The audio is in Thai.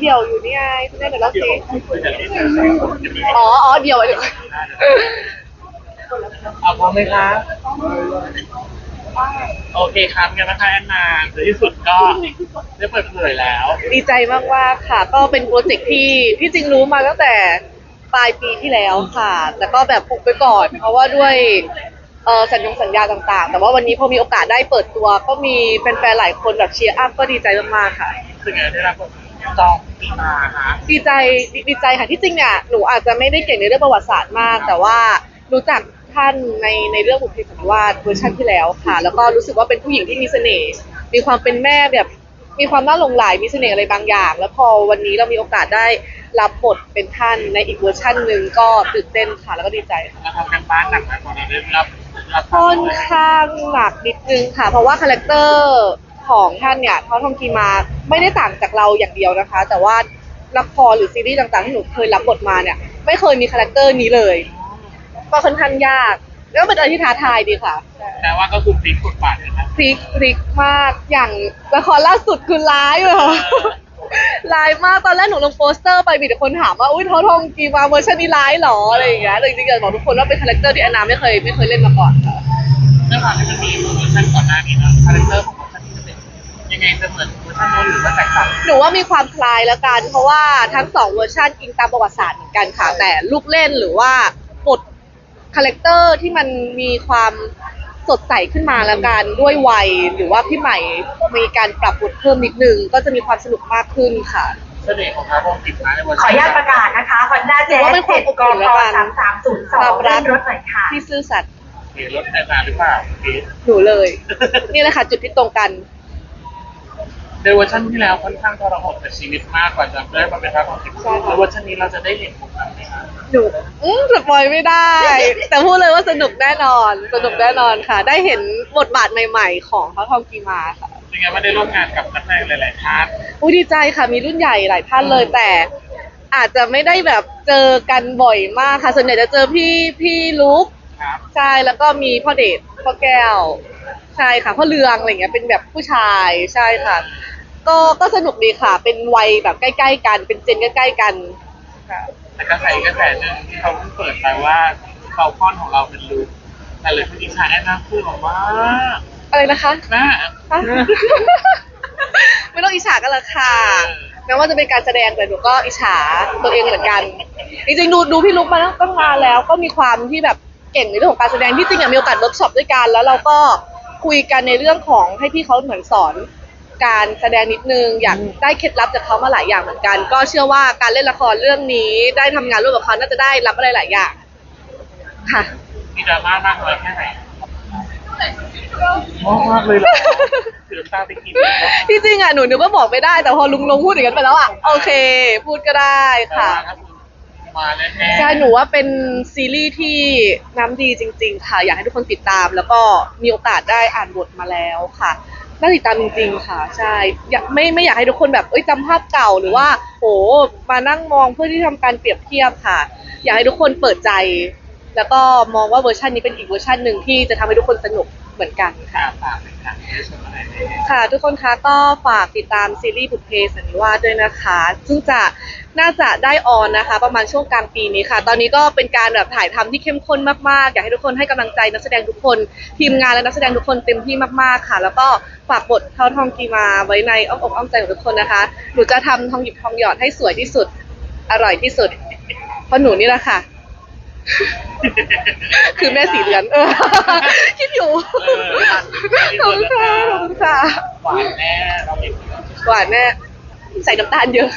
เดี่ยวอยู่นี่ไงคุณแม่เดี๋ยวเราสิอ๋ออ๋อเดี่ยวเดี๋ยวเอาพร้อมไหมคะโอเคครับงั้นนะคะแอนนาในที่สุดก็ได้เปิดเผยแล้ว ดีใจมากๆค่ะ ก็เป็นโปรเจกต์ที่ที่จริงรู้มาตั้งแต่ปลายปีที่แล้วค่ะ แต่ก็แบบปุกไปก่อน เพราะว่าด้วยเออสัญญงสัญญาต่างๆ แต่ว่าวันนี้พอมีโอกาสได้เปิดตัว ก็มีแฟนๆหลายคนแบบเชียร์อัพก็ดีใจมากๆค่ะ ซึ่งไงได้รับบท จองปีมาฮะดีใจดีดีใจค่ะที่จริงเนี่ยหนูอาจจะไม่ได้เก่งในเรื่องประวัติศาสตร์มาก แต่ว่ารู้จักท่านในในเรื่องบุพเพสันนิวาสเวอร์ชันที่แล้วค่ะ แล้วก็รู้สึกว่าเป็นผู้หญิงที่มีเสน่ห์มีความเป็นแม่แบบมีความน่าหลงใหลมีเสน่ห์อะไรบางอย่าง แล้วพอวันนี้เรามีโอกาสได้รับบทเป็นท่านในอีกเวอร์ชันหนึ่งก็ตื่นเต้นค่ะแล้วก็ดีใจค่ะมาทำกันบ้านหนักไหมพอเราได้รับรับค่อนข้างหนักนิดนึงค่ะ เพราะว่าคาแรคเตอร์ของท่านเนี่ยท้อทองกีมา ไม่ได้ต่างจากเราอย่างเดียวนะคะ แต่ว่าละครหรือซีรีส์ต่างๆที่หนูเคยรับบทมาเนี่ย ไม่เคยมีคาแรคเตอร์นี้เลย ก็ค่อนข้างยาก แล้วก็เป็นอะไรที่ท้าทายดีค่ะแต่ว่าก็คือพลิกกฎบาทเลยนะพลิกพลิกมากอย่างละครล่าสุดคือร้ายเลยค่ะร้ายมากตอนแรกหนูลงโปสเตอร์ไปมีแต่คนถามว่าอุ้ยท้อทองกีมาเวอร์ชันนี้ร้ายเหรออะไรอย่างเงี้ยแต่จริงๆอยากบอกทุกคนว่าเป็นคาแรคเตอร์ที่แอนนาไม่เคยไม่เคยเล่นมาก่อนค่ะเรื่องราวที่มันมีเวอร์ชันก่อนหน้านี้นะ ยังไงจะเหมือนเวอร์ชันโน้นหรือว่าแตกต่างหนูว่ามีความคล้ายแล้วกัน เพราะว่าทั้งสองเวอร์ชันอิงตามประวัติศาสตร์เหมือนกันค่ะ แต่ลูกเล่นหรือว่าบทคาแรคเตอร์ที่มันมีความสดใสขึ้นมาแล้วกันด้วยวัยหรือว่าพี่ใหม่มีการปรับบทเพิ่มนิดนึง ก็จะมีความสนุกมากขึ้นค่ะ เสน่ห์ของพระองค์กิจมาในเวอร์ขชัอน อนุญาตประกาศนะคะ Honda ถือว่าเป็นความ Jazz อบอุ่นแล้วกัน สามสามศูนย์สอความงรัเล่กนรถหน่อยค่ะ ที่ซื่อสัตย์มีรถแอนนาหรือเปล่าพีหนูเลย นี่แหละค่ะ จุดที่ตรงกัน ในเวอร์ชันที่แล้วค่อนข้างทรหดกับชีวิตมากกว่าจะได้มาเป็นพระองค์กิจใช่ค่ะในเวอร์ชันนี้เราจะได้เห็นของมันไหมคะหนูอืมสปอยไม่ได้ แต่พูดเลยว่าสนุกแน่นอน สนุกแน่นอนค่ะ ได้เห็นบทบาทใหม่ๆ ของเขาทองกีมาค่ะยังไงว่าได้ร่วมงานกับนักแสดงหลายๆท่านอุ้ยดีใจค่ะ มีรุ่นใหญ่หลายท่านเลยแต่อาจจะไม่ได้แบบเจอกันบ่อยมากค่ะ ส่วนใหญ่จะเจอพี่พี่ลุกครับใช่แล้วก็มีพ่อเดชพ่อแก้ว ใช่ค่ะพ่อเรืองอะไรเงี้ยเป็นแบบผู้ชายใช่ค่ะ ก็ก็สนุกดีค่ะ เป็นวัยแบบใกล้ ๆ กัน เป็นเจนใกล้ๆกันค่ะแต่กระแสอีกกระแสหนึ่งที่เขาเพิ่งเปิดไปว่าเขาคอนของเราเป็นลูกแต่เลยพี่นิชาแอนนาพูดออกมาอะไรนะคะน่าฮะไม่ต้องอิจฉากันละค่ะเออ แม้ว่าจะเป็นการแสดงแต่หนูก็อิจฉาตัวเองเหมือนกันจริงๆดูดูพี่ลุกมาตั้งนานแล้ว ก็มีความที่แบบเก่งในเรื่องของการแสดงที่จริงอะมีโอกาสเวิร์กช็อปด้วยกัน แล้วเราก็คุยกันในเรื่องของให้พี่เขาเหมือนสอน การแสดงนิดนึง อยากได้เคล็ดลับจากเขามาหลายอย่างเหมือนกัน ก็เชื่อว่าการเล่นละครเรื่องนี้ ได้ทำงานร่วมกับเขาน่าจะได้รับอะไรหลายอย่างค่ะ มีดราม่ามากน้อยแค่ไหนมากมากเลยเหรอเสือตาไปกินเลยเหรอที่จริงอะหนูนึกว่าบอกไม่ได้แต่พอลุงลงพูดอย่างนั้นไปแล้วอะโอเค พูดก็ได้ค่ะแต่ว่าก็คือมาแน่ๆใช่หนูว่าเป็นซีรีส์ที่น้ำดีจริง ๆ ค่ะ อยากให้ทุกคนติดตาม แล้วก็มีโอกาสได้อ่านบทมาแล้วค่ะ น่าติดตามจริง ๆ ค่ะ ใช่อยากไม่ไม่อยากให้ทุกคนแบบเอ้ยจำภาพเก่าหรือว่า โหมานั่งมองเพื่อที่ทำการเปรียบเทียบค่ะ อยากให้ทุกคนเปิดใจ แล้วก็มองว่าเวอร์ชันนี้เป็นอีกเวอร์ชันหนึ่งที่จะทำให้ทุกคนสนุกเหมือนกันค่ะค่ะฝากเป็นค่ะไม่ได้ชมอะไรเลยค่ะทุกคนคะก็ฝากติดตามซีรีส์บุพเพสันนิวาสด้วยนะคะ ซึ่งจะน่าจะได้ออนนะคะ ประมาณช่วงกลางปีนี้ค่ะ ตอนนี้ก็เป็นการแบบถ่ายทำที่เข้มข้นมากๆ อยากให้ทุกคนให้กำลังใจนักแสดงทุกคน ทีมงานและนักแสดงทุกคนเต็มที่มากๆค่ะ แล้วก็ฝากบทเท่าทองกีมาไว้ในอ้อมอกอ้อมใจของทุกคนนะคะหนูจะทำทองหยิบทองหยอดให้สวยที่สุดอร่อยที่สุดเพราะหนูนี่แหละค่ะ คือแม่สีเรือน เออ คิดอยู่เออขอบคุณค่ะขอบคุณค่ะหวานแน่เราเห็นหวานแน่ใส่น้ำตาลเยอะ